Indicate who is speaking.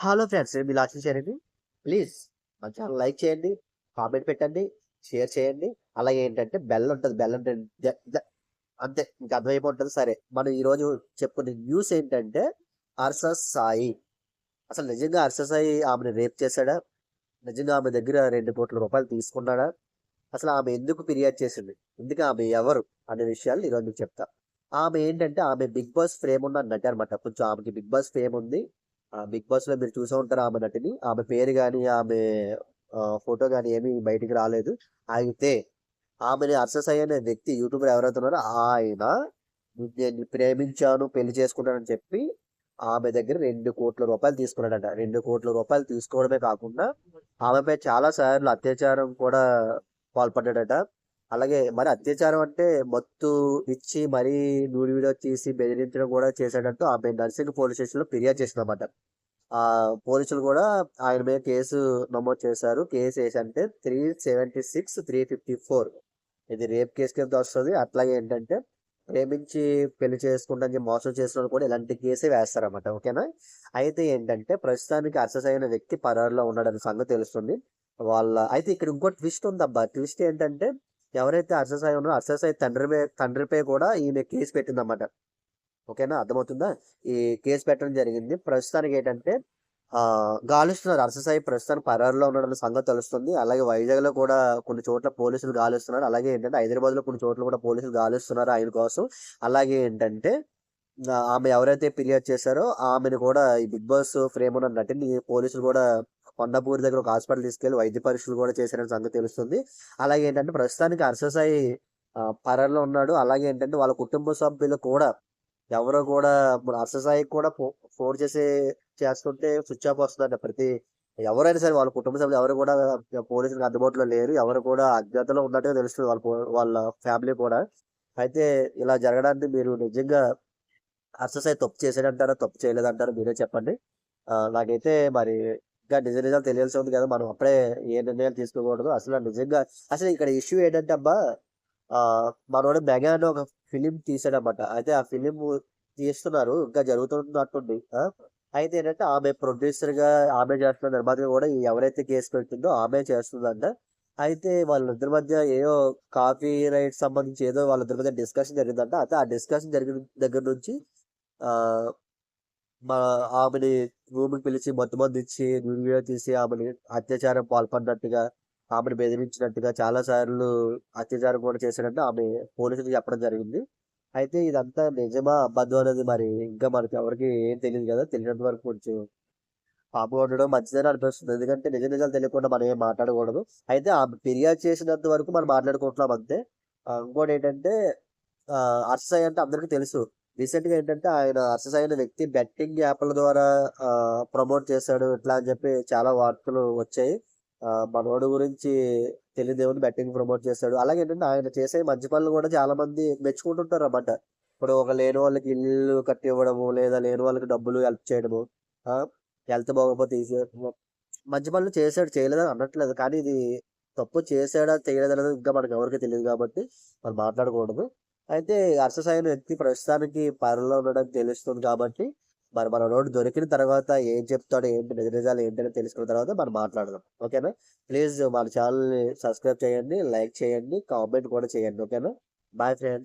Speaker 1: Hello friends మీరు ఆశించారండి please మన ఛానల్ లైక్ చేయండి కామెంట్ పెట్టండి షేర్ చేయండి. అలాగే ఏంటంటే బెల్ ఉంటుంది బెల్ అంటే అంతే ఇంకా అర్థమైపోతుంది. సరే మనం ఈరోజు చెప్పుకునే న్యూస్ ఏంటంటే అర్స సాయి. అసలు నిజంగా అర్స సాయి ఆమెను రేప్ చేశాడా? నిజంగా ఆమె దగ్గర రెండు కోట్ల రూపాయలు తీసుకున్నాడా? అసలు ఆమె ఎందుకు ఫిర్యాదు చేసింది? ఎందుకు ఆమె ఎవరు అనే విషయాలు ఈరోజు మీకు చెప్తా. ఆమె ఏంటంటే ఆమె బిగ్ బాస్ ఫేమ్ ఉన్న నటి అనమాట కొంచెం ఆమెకి బిగ్ బాస్ ఫేమ్ ఉంది. బిగ్ బాస్లో మీరు చూసే ఉంటారు ఆమె నటిని. ఆమె పేరు కానీ ఆమె ఫోటో కానీ ఏమీ బయటికి రాలేదు. అయితే ఆమెని అర్ససాయి అనే వ్యక్తి యూట్యూబర్ ఎవరైతే ఉన్నారో ఆయన నేను ప్రేమించాను పెళ్ళి చేసుకుంటానని చెప్పి ఆమె దగ్గర రెండు కోట్ల రూపాయలు తీసుకున్నాడట. రెండు కోట్ల రూపాయలు తీసుకోవడమే కాకుండా ఆమెపై చాలా సార్లు అత్యాచారం కూడా పాల్పడ్డాడట. అలాగే మరి అత్యాచారం అంటే మత్తు ఇచ్చి మరీ నూడి వీడియో తీసి బెదిరించడం కూడా చేశాడంటూ ఆమె నర్సింగ్ పోలీస్ స్టేషన్లో ఫిర్యాదు చేసిందన్నమాట. ఆ పోలీసులు కూడా ఆయన మీద కేసు నమోదు చేశారు. Case ఏసంటే three seventy six three fifty four. ఇది రేప్ కేసు కింద వస్తుంది. అట్లాగే ఏంటంటే ప్రేమించి పెళ్ళి చేసుకుంటా మోసం చేసిన కూడా ఇలాంటి కేసే వేస్తారన్నమాట. ఓకేనా? అయితే ఏంటంటే ప్రస్తుతానికి అర్సస్ అయిన వ్యక్తి పరారులో ఉన్నాడని సంగతి తెలుస్తుంది. వాళ్ళ అయితే ఇక్కడ ఇంకో ట్విస్ట్ ఉందబ్బా. ట్విస్ట్ ఏంటంటే ఎవరైతే అర్షసాయి ఉన్నారో అర్షసాయి తండ్రి తండ్రిపై కూడా ఈమె కేసు పెట్టిందన్నమాట. ఓకేనా? అర్థమవుతుందా? ఈ కేసు పెట్టడం జరిగింది. ప్రస్తుతానికి ఏంటంటే గాలిస్తున్నారు. అర్షసాయి ప్రస్తుతానికి పరారులో ఉన్నాడన్న సంగతి తెలుస్తుంది. అలాగే వైజాగ్లో కూడా కొన్ని చోట్ల పోలీసులు గాలిస్తున్నారు. అలాగే ఏంటంటే హైదరాబాద్లో కొన్ని చోట్ల కూడా పోలీసులు గాలిస్తున్నారు ఆయన కోసం. అలాగే ఏంటంటే ఆమె ఎవరైతే ఫిర్యాదు చేశారో ఆమెను కూడా ఈ బిగ్ బాస్ ఫ్రేమ్ ఉన్న నటిని పోలీసులు కూడా కొండపూరి దగ్గర ఒక హాస్పిటల్ తీసుకెళ్ళి వైద్య పరీక్షలు కూడా చేశారని సంగతి తెలుస్తుంది. అలాగే ఏంటంటే ప్రస్తుతానికి అర్ససాయి పరర్లో ఉన్నాడు. అలాగే ఏంటంటే వాళ్ళ కుటుంబ సభ్యులు కూడా ఎవరో కూడా మన అర్ససాయికి కూడా ఫో- ఫోన్ చేసి చేస్తుంటే స్విచ్ ఆఫ్ వస్తుందంట. ప్రతి ఎవరైనా సరే వాళ్ళ కుటుంబ సభ్యులు ఎవరు కూడా పోలీసులకు అందుబాటులో లేరు. ఎవరు కూడా అజ్ఞాతలో ఉన్నట్టుగా తెలుస్తుంది వాళ్ళ వాళ్ళ ఫ్యామిలీ కూడా. అయితే ఇలా జరగడానికి మీరు నిజంగా అర్ససాయి తప్పు చేసాడంటారా తప్పు చేయలేదంటారా మీరే చెప్పండి. నాకైతే మరి ఇంకా నిజ నిజాలు తెలియాల్సి ఉంది కదా మనం అప్పుడే ఏ నిర్ణయాలు తీసుకోకూడదు. అసలు నిజంగా అసలు ఇక్కడ ఇష్యూ ఏంటంటే అమ్మా ఆ మనోడు మెగా అని ఒక ఫిలిం తీసాడనమాట అయితే ఆ ఫిలిం తీస్తున్నారు ఇంకా జరుగుతున్నట్టుంది. అయితే ఏంటంటే ఆమె ప్రొడ్యూసర్గా ఆమె చేస్తున్న నిర్మాతగా కూడా ఎవరైతే కేసు పెడుతుందో ఆమె చేస్తుందంట. అయితే వాళ్ళిద్దరి మధ్య ఏదో కాపీ రైట్ సంబంధించి ఏదో వాళ్ళిద్దరి మధ్య డిస్కషన్ జరిగిందంట. అయితే ఆ డిస్కషన్ జరిగిన దగ్గర నుంచి ఆ మా ఆమెని రూమ్కి పిలిచి మొత్తం మంది ఇచ్చి వీడియో తీసి ఆమెని అత్యాచారం పాల్పడినట్టుగా ఆమెను బెదిరించినట్టుగా చాలా సార్లు అత్యాచారం కూడా చేశారంటే ఆమె పోలీసులకు చెప్పడం జరిగింది. అయితే ఇదంతా నిజమా అబద్ధం అనేది మరి ఇంకా మనకి ఎవరికి ఏం తెలియదు కదా. తెలియనంత వరకు కొంచెం పాపగా ఉండడం మంచిదని అనిపిస్తుంది. ఎందుకంటే నిజ నిజాలు తెలియకుండా మనం ఏం మాట్లాడకూడదు. అయితే ఆమె ఫిర్యాదు చేసినంత వరకు మనం మాట్లాడుకుంటున్నాం అంతే. ఇంకోటి ఏంటంటే అర్ససాయి అంటే అందరికీ తెలుసు. రీసెంట్గా ఏంటంటే ఆయన అసెస్ అయిన వ్యక్తి బెట్టింగ్ యాప్ల ద్వారా ప్రమోట్ చేశాడు ఇట్లా అని చెప్పి చాలా వార్తలు వచ్చాయి. మనవాడు గురించి తెలియదేమని బెట్టింగ్ ప్రమోట్ చేశాడు. అలాగే ఏంటంటే ఆయన చేసే మంచి పనులు కూడా చాలా మంది మెచ్చుకుంటుంటారు అన్నమాట. ఇప్పుడు ఒక లేని వాళ్ళకి ఇల్లు కట్టి ఇవ్వడము లేదా లేని వాళ్ళకి డబ్బులు హెల్ప్ చేయడము హెల్త్ బాగోకపోతే తీసేయడము మంచి పనులు చేశాడు చేయలేదని అనట్లేదు. కానీ ఇది తప్పు చేశాడా చేయలేదనేది ఇంకా మనకు ఎవరికి తెలియదు కాబట్టి మనం మాట్లాడకూడదు. అయితే అర్ససాయి అనే వ్యక్తి ప్రస్తుతానికి పరలో ఉండడం తెలుస్తుంది కాబట్టి మరి మన రోడ్డు దొరికిన తర్వాత ఏం చెప్తాడో ఏంటి నిజ నిజాలు ఏంటని తెలుసుకున్న తర్వాత మనం మాట్లాడదాం. ఓకేనా ప్లీజ్ మన ఛానల్ని సబ్స్క్రైబ్ చేయండి లైక్ చేయండి కామెంట్ కూడా చేయండి. ఓకేనా బాయ్ ఫ్రెండ్స్.